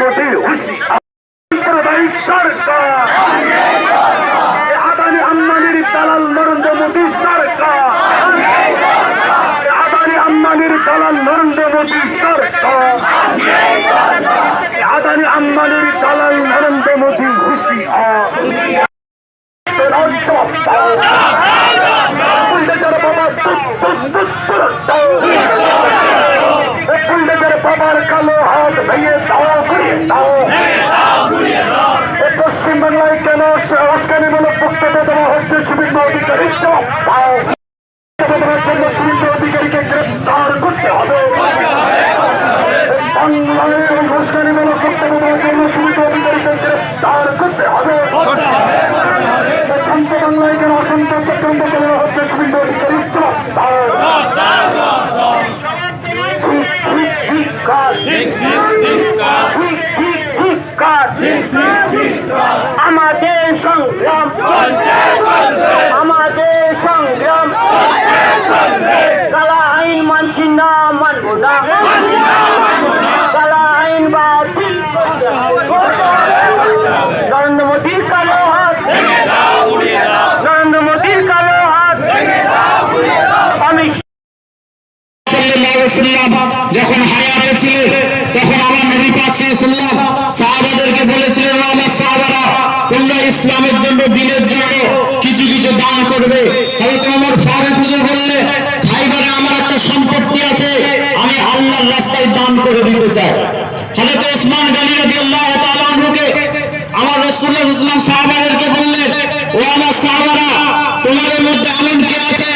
মোদী হুশি সাম্প্রদায়িক সরকার। আদানি আম্বানির দালাল নরেন্দ্র মোদী সরকার। আদানি আম্বানির দালাল নরেন্দ্র মোদী সরকার। আদানি আম্বানির দালাল নরেন্দ্র মোদী হুশি বাবার দেওয়া হচ্ছে সুবিধ অধিকারী জবাব দাও দেওয়ার জন্য শুভেন্দু অধিকারীকে গ্রেফতার করতে হবে। বাংলায় দেওয়ার জন্য শুভেন্দু অধিকারীকে গ্রেফতার সংগ্রাম আমাদের সংগ্রাম কালা আইন মানছি না, মানব না। কালা আইন বাতিল। নরেন্দ্র মোদীর কালো হাত। নরেন্দ্র মোদীর কালো হাত। আমি যখন হায়াতে ছিলেন, তখন আমার নবী পাক সাল্লাম দান করবে। হয়তো আমার ফারুক হুজুর বললে, খাইবারে আমার একটা সম্পত্তি আছে, আমি আল্লাহর রাস্তায় দান করে দিতে চাই। হযরত ওসমান গনি রাদিয়াল্লাহু তাআলা আনহুকে আমার রাসূলুল্লাহ ইসলাম সাহাবাদেরকে বললেন, ও আমার সাহাবারা, তোমাদের মধ্যে এমন কে আছে?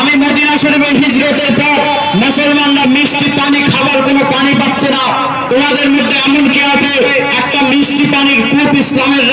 আমি মদিনা শরীফের হিজরতের পর মুসলমানরা মিষ্টি পানি খাবার কোনো পানি পাচ্ছে না। তোমাদের মধ্যে এমন কে আছে? একটা মিষ্টি পানির কূপ ইসলামের